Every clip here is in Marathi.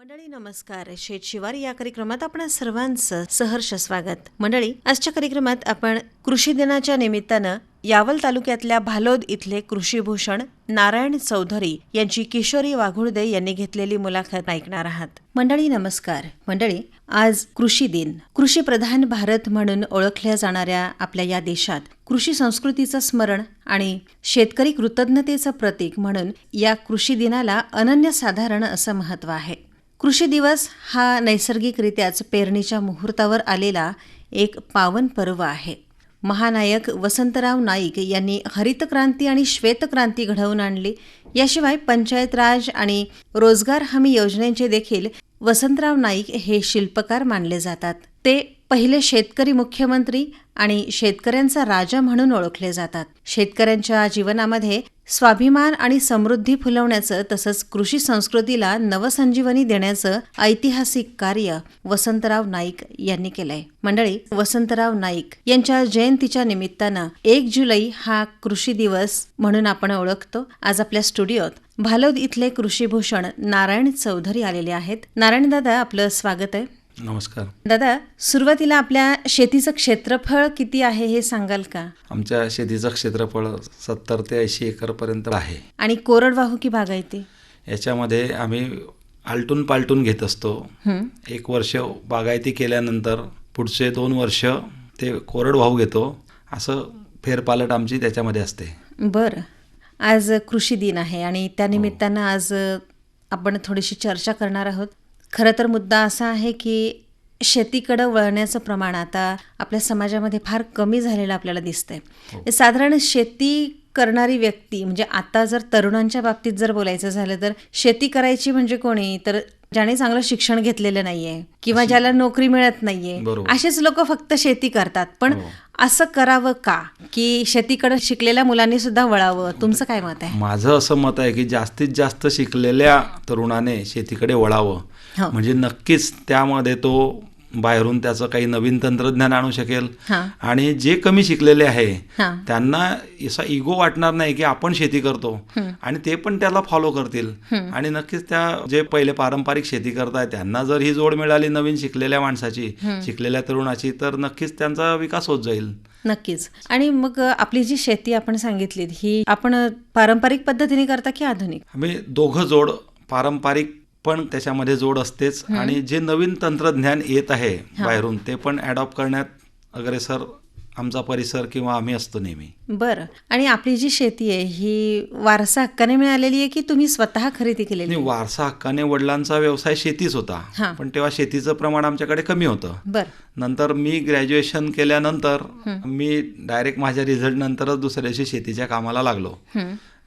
मंडळी नमस्कार. शेत शिवार या कार्यक्रमात आपण सर्वांचं सहर्ष स्वागत. मंडळी आजच्या कार्यक्रमात आपण कृषी दिनाच्या निमित्तानं यावल तालुक्यातल्या भालोद इथले कृषीभूषण नारायण चौधरी यांची किशोरी वाघुळदे यांनी घेतलेली मुलाखत ऐकणार आहात. मंडळी नमस्कार. मंडळी आज कृषी दिन. कृषी प्रधान भारत म्हणून ओळखल्या जाणाऱ्या आपल्या या देशात कृषी संस्कृतीचं स्मरण आणि शेतकरी कृतज्ञतेचं प्रतीक म्हणून या कृषी दिनाला अनन्यसाधारण असं महत्त्व आहे. कृषी दिवस हा नैसर्गिकरित्याच पेरणीच्या मुहूर्तावर आलेला एक पावन पर्व आहे. महानायक वसंतराव नाईक यांनी हरितक्रांती आणि श्वेतक्रांती घडवून आणली. याशिवाय पंचायत राज आणि रोजगार हमी योजनेचे देखील वसंतराव नाईक हे शिल्पकार मानले जातात. ते पहिले शेतकरी मुख्यमंत्री आणि शेतकऱ्यांचा राजा म्हणून ओळखले जातात. शेतकऱ्यांच्या जीवनामध्ये स्वाभिमान आणि समृद्धी फुलवण्याचं तसंच कृषी संस्कृतीला नवसंजीवनी देण्याचं ऐतिहासिक कार्य वसंतराव नाईक यांनी केलंय. मंडळी वसंतराव नाईक यांच्या जयंतीच्या निमित्तानं एक जुलै हा कृषी दिवस म्हणून आपण ओळखतो. आज आपल्या स्टुडिओत भालोद इथले कृषीभूषण नारायण चौधरी आलेले आहेत. नारायण दादा आपलं स्वागत आहे. नमस्कार. दादा सुरुवातीला आपल्या शेतीचं क्षेत्रफळ किती आहे हे सांगाल का? आमच्या शेतीचं क्षेत्रफळ सत्तर ते ऐंशी एकरपर्यंत आहे. आणि कोरडवाहू की बागायती याच्यामध्ये आम्ही आलटून पालटून घेत असतो. हं. एक वर्ष बागायती केल्यानंतर पुढचे दोन वर्ष ते कोरडवाहू घेतो. असं फेरपालट आमची त्याच्यामध्ये असते. बरं. आज कृषी दिन आहे आणि त्यानिमित्तानं आज आपण थोडीशी चर्चा करणार आहोत. खरं तर मुद्दा असा आहे की शेतीकडं वळण्याचं प्रमाण आता आपल्या समाजामध्ये फार कमी झालेलं आपल्याला दिसतंय. साधारण शेती करणारी व्यक्ती म्हणजे आता जर तरुणांच्या बाबतीत जर बोलायचं झालं तर शेती करायची म्हणजे कोणी? तर ज्याने चांगलं शिक्षण घेतलेलं नाहीये किंवा ज्याला नोकरी मिळत नाहीये. असेच लोक फक्त शेती करतात. पण हो. असं करावं का? की शेतीकडे शिकलेल्या मुलांनी सुद्धा वळावं? तुमचं काय मत आहे? माझं असं मत आहे की जास्तीत जास्त शिकलेल्या तरुणाने शेतीकडे वळावं. हो. म्हणजे नक्कीच त्यामध्ये तो बाहेरून त्याचं काही नवीन तंत्रज्ञान आणू शकेल. आणि जे कमी शिकलेले आहे त्यांना असा इगो वाटणार नाही की आपण शेती करतो. आणि ते पण त्याला फॉलो करतील. आणि नक्कीच त्या जे पहिले पारंपरिक शेती करताय त्यांना जर ही जोड मिळाली नवीन शिकलेल्या माणसाची शिकलेल्या तरुणाची तर नक्कीच त्यांचा विकास होत जाईल. नक्कीच. आणि मग आपली जी शेती आपण सांगितली ही आपण पारंपरिक पद्धतीने करता की आधुनिक? आम्ही दोघं जोड पारंपरिक पण त्याच्यामध्ये जोड असतेच. आणि जे नवीन तंत्रज्ञान येत आहे बाहेरून ते पण अडॉप्ट करण्यात अग्रेसर आमचा परिसर किंवा आम्ही असतो नेहमी. बरं. आणि आपली जी शेती आहे ही वारसा हक्काने मिळालेली आहे की तुम्ही स्वतः खरेदी केलेली वारसा हक्काने वडिलांचा व्यवसाय शेतीच होता. पण तेव्हा शेतीचं प्रमाण आमच्याकडे कमी होतं. बरं. नंतर मी ग्रॅज्युएशन केल्यानंतर मी डायरेक्ट माझ्या रिझल्ट नंतरच दुसऱ्या दिवशी शेतीच्या कामाला लागलो.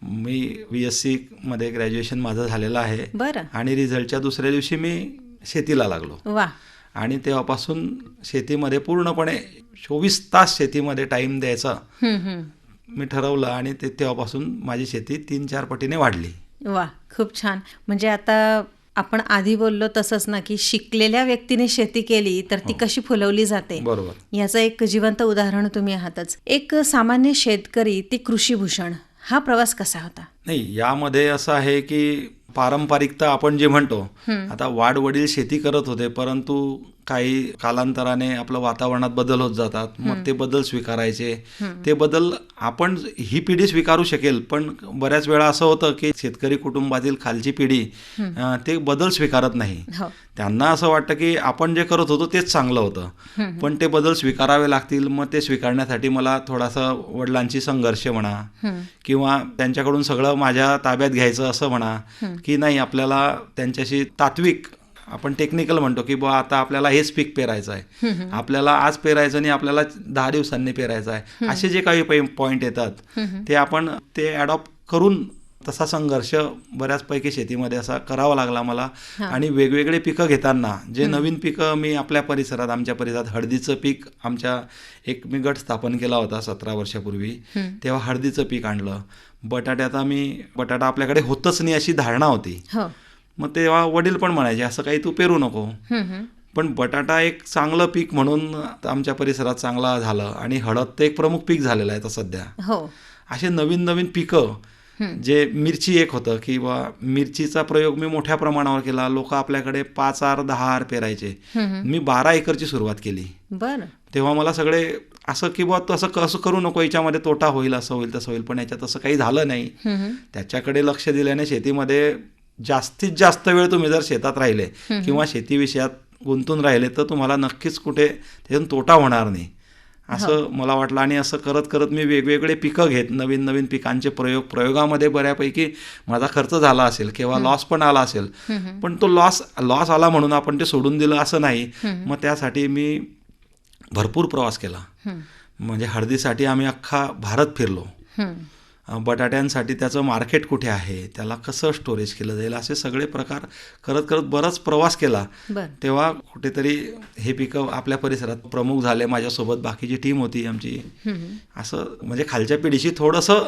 मी बी एसमध्ये ग्रॅज्युएशन माझं झालेलं आहे. बरं. आणि रिझल्टच्या दुसऱ्या दिवशी मी शेतीला लागलो. वा. आणि तेव्हापासून शेतीमध्ये पूर्णपणे चोवीस तास शेतीमध्ये टाईम द्यायचा. हं, हं. मी ठरवलं आणि ते तेव्हापासून माझी शेती तीन चार पटीने वाढली. वा खूप छान. म्हणजे आता आपण आधी बोललो तसंच ना की शिकलेल्या व्यक्तीने शेती केली तर ती कशी फुलवली जाते? बरोबर. याचं एक जिवंत उदाहरण तुम्ही आहातच. एक सामान्य शेतकरी ती कृषीभूषण. हा प्रवास कसा होता? नाही यामध्ये असं आहे की पारंपरिकता आपण जे म्हणतो आता वाढ वडील शेती करत होते परंतु काही कालांतराने आपलं वातावरणात बदल होत जातात. मग ते बदल स्वीकारायचे. ते बदल आपण ही पिढी स्वीकारू शकेल पण बऱ्याच वेळा असं होतं की शेतकरी कुटुंबातील खालची पिढी ते बदल स्वीकारत नाही. हो. त्यांना असं वाटतं की आपण जे करत होतो तेच चांगलं होतं. पण ते बदल स्वीकारावे लागतील मग ते स्वीकारण्यासाठी मला थोडासा वडिलांची संघर्ष म्हणा किंवा त्यांच्याकडून सगळं माझ्या ताब्यात घ्यायचं असं म्हणा की नाही आपल्याला त्यांच्याशी तात्विक आपण टेक्निकल म्हणतो की बुवा आता आपल्याला हेच पीक पेरायचं आहे. आपल्याला आज पेरायचं आणि आपल्याला दहा दिवसांनी पेरायचं आहे. असे जे काही पॉईंट येतात ते आपण ते अडॉप्ट करून तसा संघर्ष बऱ्याचपैकी शेतीमध्ये असा करावा लागला मला. आणि वेगवेगळे पिकं घेताना जे नवीन पिकं मी आपल्या परिसरात आमच्या परिसरात हळदीचं पीक आमच्या एक मी गट स्थापन केला होता सतरा वर्षापूर्वी. तेव्हा हळदीचं पीक आणलं. बटाट्यात आम्ही बटाटा आपल्याकडे होतच नाही अशी धारणा होती. हो. मग तेव्हा वडील पण म्हणायचे असं काही तू पेरू नको. पण बटाटा एक चांगलं पीक म्हणून आमच्या परिसरात चांगला झालं आणि हळद तर एक प्रमुख पीक झालेलं आहे आता सध्या. हो. असे नवीन नवीन पिकं जे मिरची एक होतं की बा मिरचीचा प्रयोग मी मोठ्या प्रमाणावर केला. लोक आपल्याकडे पाच आर दहा आर पेरायचे. मी बारा एकरची सुरुवात केली. तेव्हा मला सगळे असं की बा तसं कसं करू नको याच्यामध्ये तोटा होईल असं होईल तसं होईल पण याच्यात असं काही झालं नाही. त्याच्याकडे लक्ष दिल्याने शेतीमध्ये जास्तीत जास्त वेळ तुम्ही जर शेतात राहिले किंवा शेती विषयात गुंतून राहिले तर तुम्हाला नक्कीच कुठे त्यातून तोटा होणार नाही. असं मला वाटलं आणि असं करत करत मी वेगवेगळे पिकं घेत नवीन नवीन पिकांचे प्रयोग प्रयोगामध्ये बऱ्यापैकी माझा खर्च झाला असेल किंवा लॉस पण आला असेल. पण तो लॉस लॉस आला म्हणून आपण ते सोडून दिलं असं नाही. मग त्यासाठी मी भरपूर प्रवास केला. म्हणजे हळदीसाठी आम्ही अख्खा भारत फिरलो. बटाट्यांसाठी त्याचं मार्केट कुठे आहे? त्याला कसं स्टोरेज केलं जाईल? असे सगळे प्रकार करत करत बराच प्रवास केला. तेव्हा कुठेतरी हे पिकं आपल्या परिसरात प्रमुख झाले. माझ्यासोबत बाकीची टीम होती आमची. असं म्हणजे खालच्या पिढीशी थोडंसं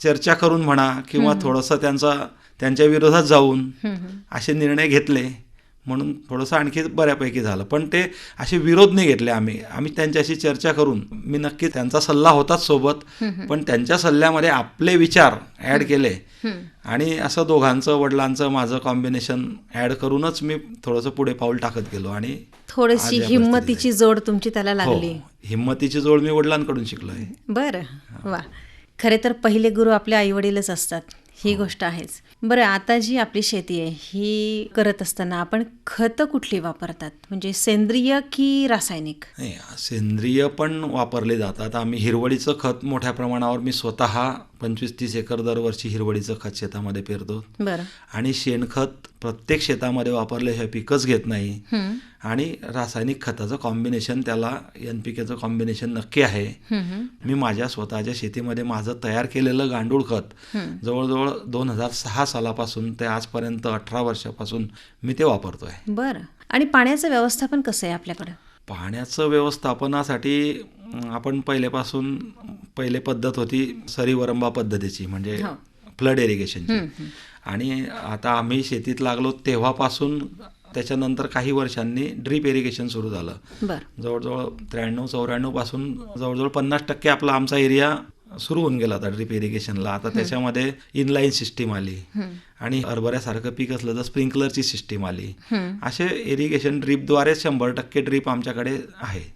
चर्चा करून म्हणा किंवा थोडंसं त्यांचा त्यांच्या विरोधात जाऊन असे निर्णय घेतले. म्हणून थोडंसं आणखी बऱ्यापैकी झालं. पण ते असे विरोध नाही घेतले आम्ही. आम्ही त्यांच्याशी चर्चा करून मी नक्की त्यांचा सल्ला होताच सोबत पण त्यांच्या सल्ल्यामध्ये आपले विचार ॲड केले. आणि असं दोघांचं वडिलांचं माझं कॉम्बिनेशन ॲड करूनच मी थोडंसं पुढे पाऊल टाकत गेलो आणि थोडीशी हिंमतीची जोड तुमची त्याला हो लागली. हिंमतीची जोड मी वडिलांकडून शिकलोय. बरं. वा. खरे तर पहिले गुरु आपले आईवडीलच असतात. ही हो. गोष्ट आहेच. बरं आता जी आपली शेती आहे ही करत असताना आपण खतं कुठली वापरतात? म्हणजे सेंद्रिय की रासायनिक? सेंद्रिय पण वापरले जातात. आम्ही हिरवळीचं खत मोठ्या प्रमाणावर मी स्वतः पंचवीस तीस एकर दरवर्षी हिरवळीचं खत शेतामध्ये पेरतो. आणि शेणखत प्रत्येक शेतामध्ये वापरल्याशिवाय पिकच घेत नाही. आणि रासायनिक खताचं कॉम्बिनेशन त्याला एन पी केचं कॉम्बिनेशन नक्की आहे. मी माझ्या स्वतःच्या शेतीमध्ये माझं तयार केलेलं गांडूळ खत जवळजवळ दोन हजार सहा सालापासून ते आजपर्यंत अठरा वर्षापासून मी ते वापरतोय. बरं. आणि पाण्याचं व्यवस्थापन कसं आहे आपल्याकडं? पाण्याचं व्यवस्थापनासाठी आपण पहिल्यापासून पहिले पद्धत होती सरीवरंबा पद्धतीची म्हणजे. फ्लड इरिगेशनची. आणि आता आम्ही शेतीत लागलो तेव्हापासून त्याच्यानंतर काही वर्षांनी ड्रीप इरिगेशन सुरू झालं. जवळजवळ त्र्याण्णव चौऱ्याण्णवपासून जवळजवळ पन्नास टक्के आपला आमचा एरिया सुरू होऊन गेला होता ड्रीप इरिगेशनला. आता त्याच्यामध्ये इनलाईन सिस्टीम आली. आणि हरभऱ्यासारखं पीक असलं तर स्प्रिंकलरची सिस्टीम आली. असे इरिगेशन ड्रीपद्वारे शंभर टक्के ड्रीप आमच्याकडे आहे.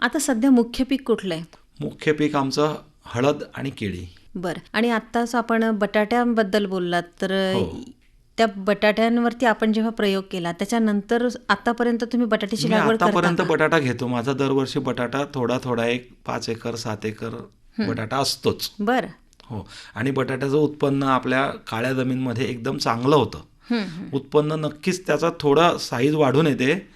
आता सध्या मुख्य पीक कुठलं आहे? मुख्य पीक आमचं हळद आणि केळी. बरं. आणि आत्ताच आपण बटाट्यांबद्दल बोललात तर हो. त्या बटाट्यांवरती आपण जेव्हा प्रयोग केला त्याच्यानंतर आतापर्यंत तुम्ही बटाट्याची लागवड करता आतापर्यंत? बटाटा घेतो. माझा दरवर्षी बटाटा थोडा थोडा एक पाच एकर सात एकर बटाटा असतोच. बरं. हो. आणि बटाट्याचं उत्पन्न आपल्या काळ्या जमीनमध्ये एकदम चांगलं होतं. उत्पन्न नक्कीच त्याचा थोडा साईज वाढून येते.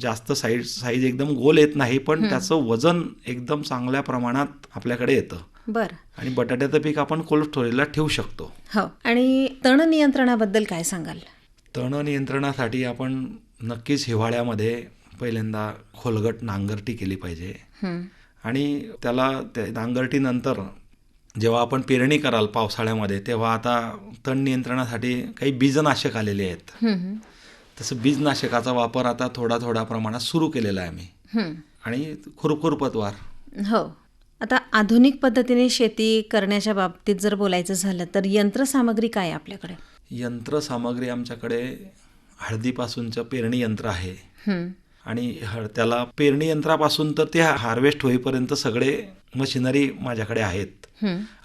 जास्त साईज साईज एकदम गोल येत नाही पण त्याचं वजन एकदम चांगल्या प्रमाणात आपल्याकडे येतं. बरं. आणि बटाट्याचं पीक आपण कोल्ड स्टोरेजला ठेवू शकतो. हो. आणि तण नियंत्रणाबद्दल काय सांगाल? तण नियंत्रणासाठी आपण नक्कीच हिवाळ्यामध्ये पहिल्यांदा खोलगट नांगरटी केली पाहिजे. आणि त्याला त्या नांगरटीनंतर जेव्हा आपण पेरणी कराल पावसाळ्यामध्ये तेव्हा आता तण नियंत्रणासाठी काही बीजनाशक आलेले आहेत. तसं बीजनाशकाचा वापर आता थोडा थोडा प्रमाणात सुरू केलेला आहे आम्ही. आणि खुरखुरपतवार हो आता आधुनिक पद्धतीने शेती करण्याच्या बाबतीत जर बोलायचं झालं तर यंत्रसामग्री काय आपल्याकडे यंत्रसामग्री आमच्याकडे हळदीपासूनचं पेरणी यंत्र आहे. आणि त्याला पेरणी यंत्रापासून तर ते हार्वेस्ट होईपर्यंत सगळे मशिनरी माझ्याकडे आहेत.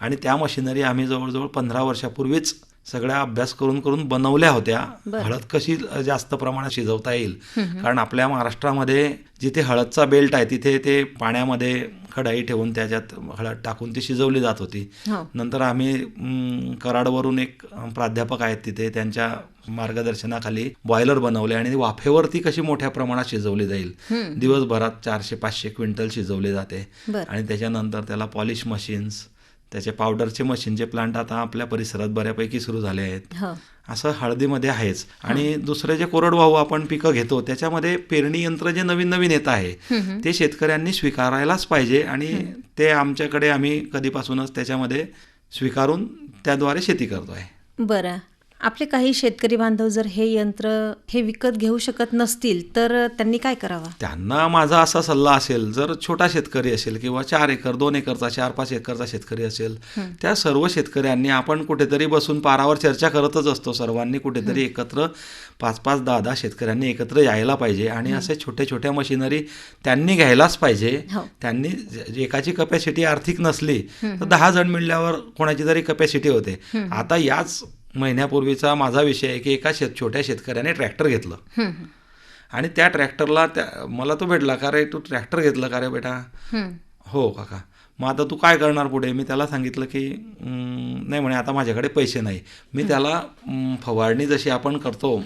आणि त्या मशिनरी आम्ही जवळजवळ पंधरा वर्षापूर्वीच सगळ्या अभ्यास करून करून बनवल्या होत्या. हळद कशी जास्त प्रमाणात शिजवता येईल. कारण आपल्या महाराष्ट्रामध्ये जिथे हळदचा बेल्ट आहे तिथे ते पाण्यामध्ये कढाई ठेवून त्याच्यात हळद टाकून ती शिजवली जात होती. हो. नंतर आम्ही कराडवरून एक प्राध्यापक आहेत तिथे त्यांच्या मार्गदर्शनाखाली बॉयलर बनवले आणि वाफेवरती कशी मोठ्या प्रमाणात शिजवली जाईल. दिवसभरात चारशे पाचशे क्विंटल शिजवले जाते. आणि त्याच्यानंतर त्याला पॉलिश मशीन्स त्याचे पावडरचे मशीनचे प्लांट आता आपल्या परिसरात बऱ्यापैकी सुरू झाले आहेत. हो. असं हळदीमध्ये आहेच. आणि दुसरे जे कोरडवाहू आपण पिकं घेतो त्याच्यामध्ये पेरणी यंत्र जे नवीन नवीन येत आहे ते शेतकऱ्यांनी स्वीकारायलाच पाहिजे आणि ते आमच्याकडे आम्ही कधीपासूनच त्याच्यामध्ये स्वीकारून त्याद्वारे शेती करतोय. बरं. आपले काही शेतकरी बांधव जर हे यंत्र हे विकत घेऊ शकत नसतील तर त्यांनी काय करावं? त्यांना माझा असा सल्ला असेल जर छोटा शेतकरी असेल किंवा चार एकर दोन एकरचा चार पाच एकरचा शेतकरी असेल त्या सर्व शेतकऱ्यांनी आपण कुठेतरी बसून पारावर चर्चा करतच असतो. सर्वांनी कुठेतरी एकत्र पाच पाच दहा दहा शेतकऱ्यांनी एकत्र यायला पाहिजे आणि असे छोट्या छोट्या मशिनरी त्यांनी घ्यायलाच पाहिजे. हो. त्यांनी एकाची कपॅसिटी आर्थिक नसली तर दहा जण मिळल्यावर कोणाची तरी कपॅसिटी होते. आता याच महिन्यापूर्वीचा माझा विषय आहे की एका शेत छोट्या शेतकऱ्याने ट्रॅक्टर घेतलं. आणि त्या ट्रॅक्टरला त्या मला तो भेटला का रे? तू ट्रॅक्टर घेतलं का रे बेटा? हं. हो काका. मग आता तू काय करणार पुढे? मी त्याला सांगितलं की "अं, नाही म्हणे आता माझ्याकडे पैसे नाही. मी त्याला फवारणी जशी आपण करतो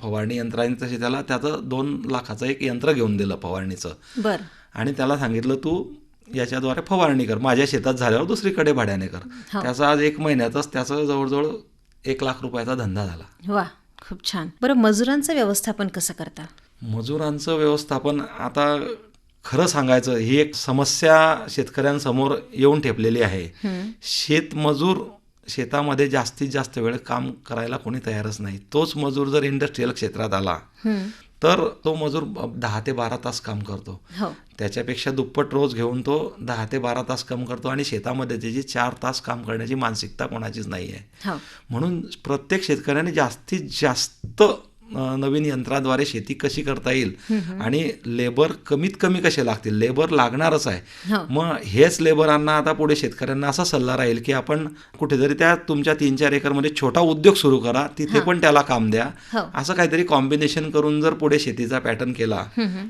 फवारणी यंत्राने तशी त्याला त्याचं दोन लाखाचं एक यंत्र घेऊन दिलं फवारणीचं. बरं. आणि त्याला सांगितलं तू याच्याद्वारे फवारणी कर. माझ्या शेतात झाल्यावर दुसरीकडे भाड्याने कर. हो. त्याचा आज एक महिन्यातच त्याचं जवळजवळ एक लाख रुपयाचा धंदा झाला. वा खूप छान. बरं मजुरांचं व्यवस्थापन कसं करता? मजुरांचं व्यवस्थापन आता खरं सांगायचं ही एक समस्या शेतकऱ्यांसमोर येऊन ठेपलेली आहे. शेतमजूर शेतामध्ये जास्तीत जास्त वेळ काम करायला कोणी तयारच नाही. तोच मजूर जर इंडस्ट्रीयल क्षेत्रात आला. तर तो मजूर दहा ते बारा तास काम करतो. हो. त्याच्यापेक्षा दुप्पट रोज घेऊन तो दहा ते बारा तास काम करतो आणि शेतामध्ये त्याची चार तास काम करण्याची मानसिकता कोणाचीच नाही आहे हो. म्हणून प्रत्येक शेतकऱ्याने जास्तीत जास्त नवीन यंत्राद्वारे शेती कशी करता येईल? आणि लेबर कमीत कमी कसे लागतील? लेबर लागणारच आहे. मग हेच लेबरांना आता पुढे शेतकऱ्यांना असा सल्ला राहील की आपण कुठेतरी त्या तुमच्या तीन चार एकरमध्ये छोटा उद्योग सुरू करा तिथे पण त्याला काम द्या. हो. असं काहीतरी कॉम्बिनेशन करून जर पुढे शेतीचा पॅटर्न केला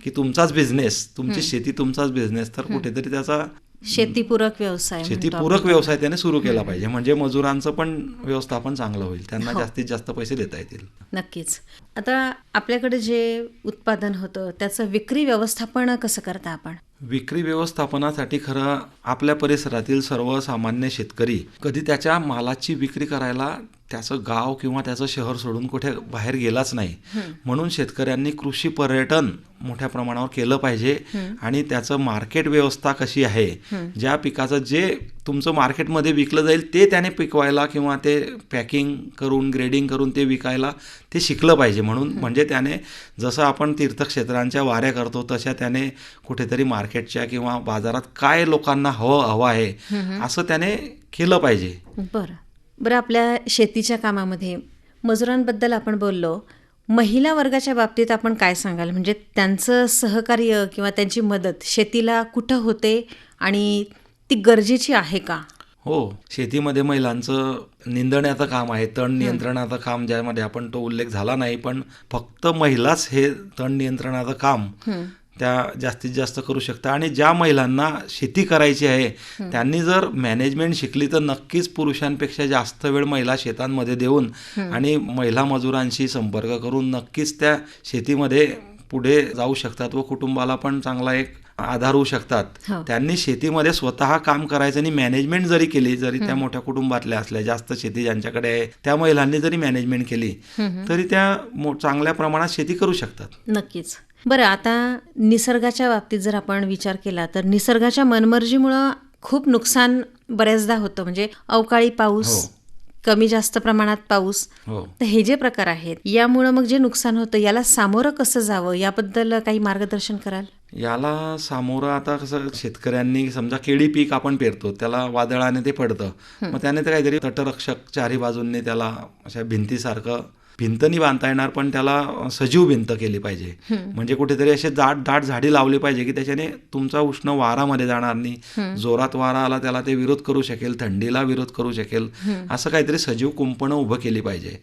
की तुमचाच बिझनेस तुमची शेती तुमचाच बिझनेस तर कुठेतरी त्याचा शेतीपूरक व्यवसाय शेतीपूरक व्यवसाय त्याने सुरू केला पाहिजे. म्हणजे मजुरांचं पण व्यवस्थापन चांगलं होईल. त्यांना जास्तीत जास्त पैसे देता येतील. नक्कीच. आता आपल्याकडे जे उत्पादन होतं त्याचं विक्री व्यवस्थापन कसं करता आपण? विक्री व्यवस्थापनासाठी खरं आपल्या परिसरातील सर्वसामान्य शेतकरी कधी त्याच्या मालाची विक्री करायला त्याचं गाव किंवा त्याचं शहर सोडून कुठे बाहेर गेलाच नाही. म्हणून शेतकऱ्यांनी कृषी पर्यटन मोठ्या प्रमाणावर केलं पाहिजे आणि त्याचं मार्केट व्यवस्था कशी आहे ज्या पिकाचं जे तुमचं मार्केटमध्ये विकलं जाईल ते त्याने पिकवायला किंवा ते पॅकिंग करून ग्रेडिंग करून ते विकायला ते शिकलं पाहिजे. म्हणून म्हणजे त्याने जसं आपण तीर्थक्षेत्रांच्या वाऱ्या करतो तशा त्याने कुठेतरी मार्केटच्या किंवा बाजारात काय लोकांना हवं हवं आहे असं त्याने केलं पाहिजे. बरं. बरं आपल्या शेतीच्या कामामध्ये मजुरांबद्दल आपण बोललो. महिला वर्गाच्या बाबतीत आपण काय सांगाल? म्हणजे त्यांचं सहकार्य किंवा त्यांची मदत शेतीला कुठं होते आणि ती गरजेची आहे का? हो शेतीमध्ये महिलांचं निंदण्याचं काम आहे तण नियंत्रणाचं काम ज्यामध्ये आपण तो उल्लेख झाला नाही पण फक्त महिलाच हे तण नियंत्रणाचं काम त्या जास्तीत जास्त करू शकतात आणि ज्या महिलांना शेती करायची आहे त्यांनी जर मॅनेजमेंट शिकली तर नक्कीच पुरुषांपेक्षा जास्त वेळ महिला शेतांमध्ये देऊन आणि महिला मजुरांशी संपर्क करून नक्कीच त्या शेतीमध्ये पुढे जाऊ शकतात व कुटुंबाला पण चांगला एक आधार होऊ शकतात. हो. त्यांनी शेतीमध्ये स्वतः काम करायचं आणि मॅनेजमेंट जरी केली जरी त्या मोठ्या कुटुंबातल्या असल्या जास्त शेती ज्यांच्याकडे आहे त्या महिलांनी जरी मॅनेजमेंट केली तरी त्या चांगल्या प्रमाणात शेती करू शकतात. नक्कीच. बरं आता निसर्गाच्या बाबतीत जर आपण विचार केला तर निसर्गाच्या मनमर्जीमुळं खूप नुकसान बऱ्याचदा होतं. म्हणजे अवकाळी पाऊस हो. कमी जास्त प्रमाणात पाऊस हो. तर हे जे प्रकार आहेत यामुळं मग जे नुकसान होतं याला सामोरं कसं जावं? याबद्दल काही मार्गदर्शन कराल? याला सामोरं आता कसं शेतकऱ्यांनी समजा केळी पीक आपण पेरतो त्याला वादळाने ते पडतं. मग त्याने ते काहीतरी तटरक्षक चारी बाजूंनी त्याला अशा भिंतीसारखं भिंत नाही बांधता येणार पण त्याला सजीव भिंत केली पाहिजे. म्हणजे कुठेतरी असे दाट दाट झाडी लावली पाहिजे की त्याच्याने तुमचा उष्ण वारामध्ये जाणार नाही. जोरात वारा आला त्याला ते विरोध करू शकेल थंडीला विरोध करू शकेल. असं काहीतरी सजीव कुंपणं उभं केली पाहिजे.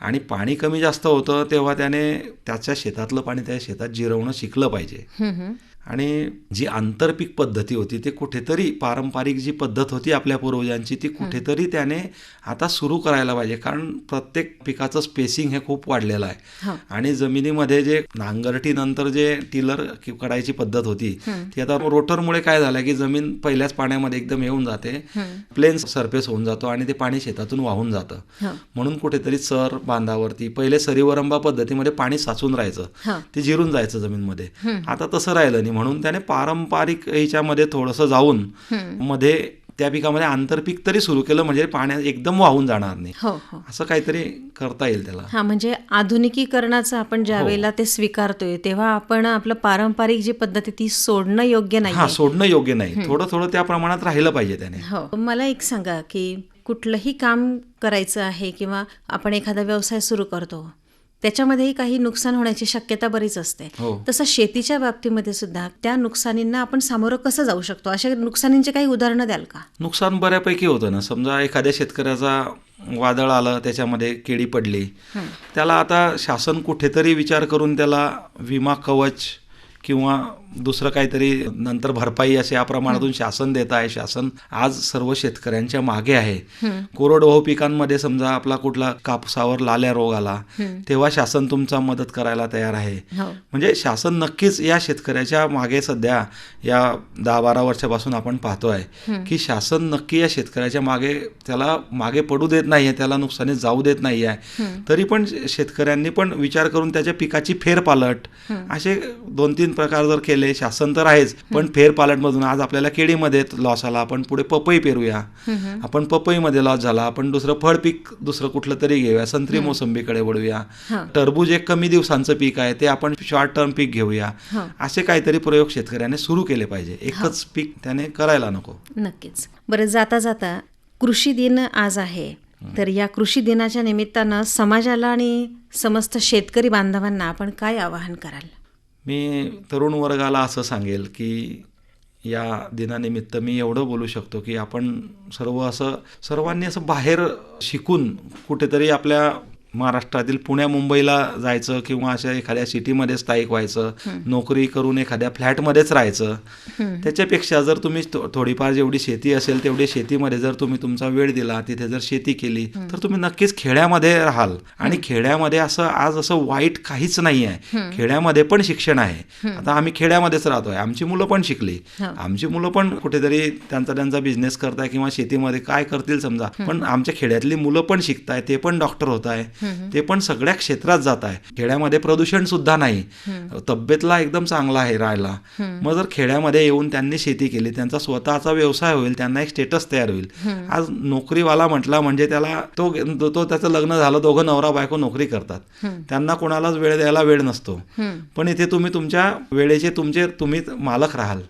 आणि पाणी कमी जास्त होतं तेव्हा त्याने त्याच्या शेतातलं पाणी त्या शेतात जिरवणं शिकलं पाहिजे. आणि जी आंतरपीक पद्धती होती ते कुठेतरी पारंपरिक जी पद्धत होती आपल्या पूर्वजांची ती कुठेतरी त्याने आता सुरू करायला पाहिजे. कारण प्रत्येक पिकाचं स्पेसिंग हे खूप वाढलेलं आहे. हो. आणि जमिनीमध्ये जे नांगरटी नंतर जे टिलर करायची पद्धत होती ती आता रोटरमुळे काय झालं की जमीन पहिल्याच पाण्यामध्ये एकदम येऊन जाते प्लेन सरफेस होऊन जातो आणि ते पाणी शेतातून वाहून जातं. हो. म्हणून कुठेतरी चर बांधावरती पहिले सरीवरंबा पद्धतीमध्ये पाणी साचून राहायचं. हो. ते जिरून जायचं जमीनमध्ये. आता तसं राहिलं नाही. म्हणून त्याने पारंपरिक ह्याच्यामध्ये थोडंसं जाऊन मध्ये त्या पिकामध्ये आंतरपीक तरी सुरू केलं म्हणजे पाण्यात एकदम वाहून जाणार नाही. हो हो. असं काहीतरी करता येईल त्याला. हा म्हणजे आधुनिकीकरणाचं आपण ज्या हो. वेळेला ते स्वीकारतोय तेव्हा आपण आपलं पारंपरिक जी पद्धत ती सोडणं योग्य हा नाही सोडणं योग्य नाही. थोडं थोडं त्या प्रमाणात राहिलं पाहिजे त्याने. हो. मला एक सांगा की कुठलंही काम करायचं आहे किंवा आपण एखादा व्यवसाय सुरू करतो त्याच्यामध्येही काही नुकसान होण्याची शक्यता बरीच असते. हो. तसं शेतीच्या बाबतीमध्ये सुद्धा त्या नुकसानींना आपण सामोरं कसं जाऊ शकतो? अशा नुकसानींचे काही उदाहरणं द्याल का? नुकसान बऱ्यापैकी होतं ना. समजा एखाद्या शेतकऱ्याचा वादळ आलं त्याच्यामध्ये केळी पडली. त्याला आता शासन कुठेतरी विचार करून त्याला विमा कवच किंवा दुसरं काहीतरी नंतर भरपाई असे या प्रमाणातून शासन देत आहे. शासन आज सर्व शेतकऱ्यांच्या मागे आहे. कोरडवाहू पिकांमध्ये समजा आपला कुठला कापसावर लाल्या रोग आला तेव्हा शासन तुमचा मदत करायला तयार आहे. हो. म्हणजे शासन नक्कीच या शेतकऱ्याच्या मागे सध्या या दहा बारा वर्षापासून आपण पाहतोय की शासन नक्की या शेतकऱ्याच्या मागे त्याला मागे पडू देत नाहीये त्याला नुकसानी जाऊ देत नाही आहे तरी पण शेतकऱ्यांनी पण विचार करून त्याच्या पिकाची फेरपालट असे दोन तीन प्रकार जर केले शासन तर आहेच पण फेरपालटमधून आज आपल्याला केळीमध्ये लॉस आला. आपण पुढे पपई पेरूया. आपण पपईमध्ये लॉस झाला. आपण दुसरं फळ पीक दुसरं कुठलं तरी घेऊया. संत्री मोसंबीकडे वळूया. टरबूज एक कमी दिवसांचं पीक आहे. ते आपण शॉर्ट टर्म पीक घेऊया. असे काहीतरी प्रयोग शेतकऱ्याने सुरू केले पाहिजे. एकच पीक त्याने करायला नको. नक्कीच. बरं जाता जाता कृषी दिन आज आहे. तर या कृषी दिनाच्या निमित्तानं समाजाला आणि समस्त शेतकरी बांधवांना आपण काय आवाहन कराल? मी तरुण वर्गाला असं सांगेल की या दिनानिमित्त मी एवढं बोलू शकतो की आपण सर्व असं सर्वांनी असं बाहेर शिकून कुठेतरी आपल्या महाराष्ट्रातील पुण्या मुंबईला जायचं किंवा अशा एखाद्या सिटीमध्ये स्थायिक व्हायचं नोकरी करून एखाद्या फ्लॅटमध्येच राहायचं त्याच्यापेक्षा जर तुम्ही थोडीफार जेवढी शेती असेल तेवढी शेतीमध्ये जर तुम्ही तुमचा वेळ दिला तिथे जर शेती केली तर तुम्ही नक्कीच खेड्यामध्ये राहाल. आणि खेड्यामध्ये असं आज असं वाईट काहीच नाही आहे खेड्यामध्ये पण शिक्षण आहे. आता आम्ही खेड्यामध्येच राहतोय. आमची मुलं पण शिकली. आमची मुलं पण कुठेतरी त्यांचा त्यांचा बिझनेस करताय किंवा शेतीमध्ये काय करतील समजा. पण आमच्या खेड्यातली मुलं पण शिकताय ते पण डॉक्टर होत आहे ते पण सगळ्या क्षेत्रात जात आहे. खेड्यामध्ये प्रदूषण सुद्धा नाही. तब्येतला एकदम चांगला आहे राहायला. मग जर खेड्यामध्ये येऊन त्यांनी शेती केली त्यांचा स्वतःचा व्यवसाय होईल त्यांना एक स्टेटस तयार होईल. आज नोकरीवाला म्हटला म्हणजे त्याला तो तो त्याचं लग्न झालं दोघं नवरा बायको नोकरी करतात. त्यांना कोणालाच वेळ द्यायला वेळ नसतो. पण इथे तुम्ही तुमच्या वेळेचे तुमचे तुम्ही मालक राहाल.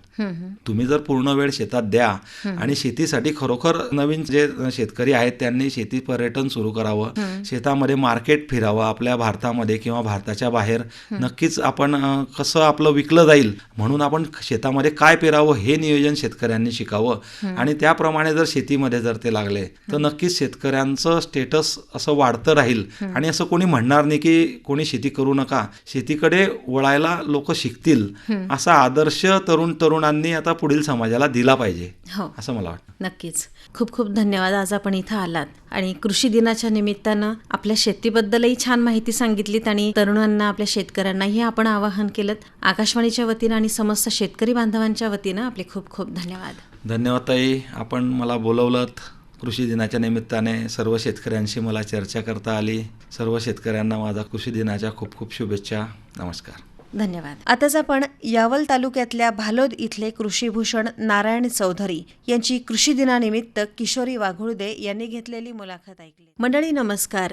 तुम्ही जर पूर्ण वेळ शेतात द्या आणि शेतीसाठी खरोखर नवीन जे शेतकरी आहेत त्यांनी शेती पर्यटन सुरू करावं. शेतामध्ये मार्केट फिरावं आपल्या भारतामध्ये किंवा भारताच्या बाहेर. नक्कीच आपण कसं आपलं विकलं जाईल म्हणून आपण शेतामध्ये काय पेरावं हे नियोजन शेतकऱ्यांनी शिकावं. आणि त्याप्रमाणे जर शेतीमध्ये जर ते लागले तर नक्कीच शेतकऱ्यांचं स्टेटस असं वाढतं राहील. आणि असं कोणी म्हणणार नाही की कोणी शेती करू नका. शेतीकडे वळायला लोक शिकतील. असा आदर्श तरुण तरुणांनी आता पुढील समाजाला दिला पाहिजे हो. असं मला वाटतं. नक्कीच. खूप खूप धन्यवाद आज आपण इथं आलात. आणि कृषी दिनाच्या निमित्तानं आपल्या शेतीबद्दलही छान माहिती सांगितलीत आणि तरुणांना आपल्या शेतकऱ्यांनाही आपण आवाहन केलं आकाशवाणीच्या वतीनं आणि समस्त शेतकरी बांधवांच्या वतीनं आपले खूप खूप धन्यवाद. धन्यवाद ताई. आपण मला बोलवलं कृषी दिनाच्या निमित्ताने सर्व शेतकऱ्यांशी मला चर्चा करता आली. सर्व शेतकऱ्यांना माझा कृषी दिनाच्या खूप खूप शुभेच्छा. नमस्कार. धन्यवाद. आताच आपण यावल तालुक्यातल्या भालोद इथले कृषीभूषण नारायण चौधरी यांची कृषी दिनानिमित्त किशोरी वाघुळदे यांनी घेतलेली मुलाखत ऐकली. मंडळी नमस्कार.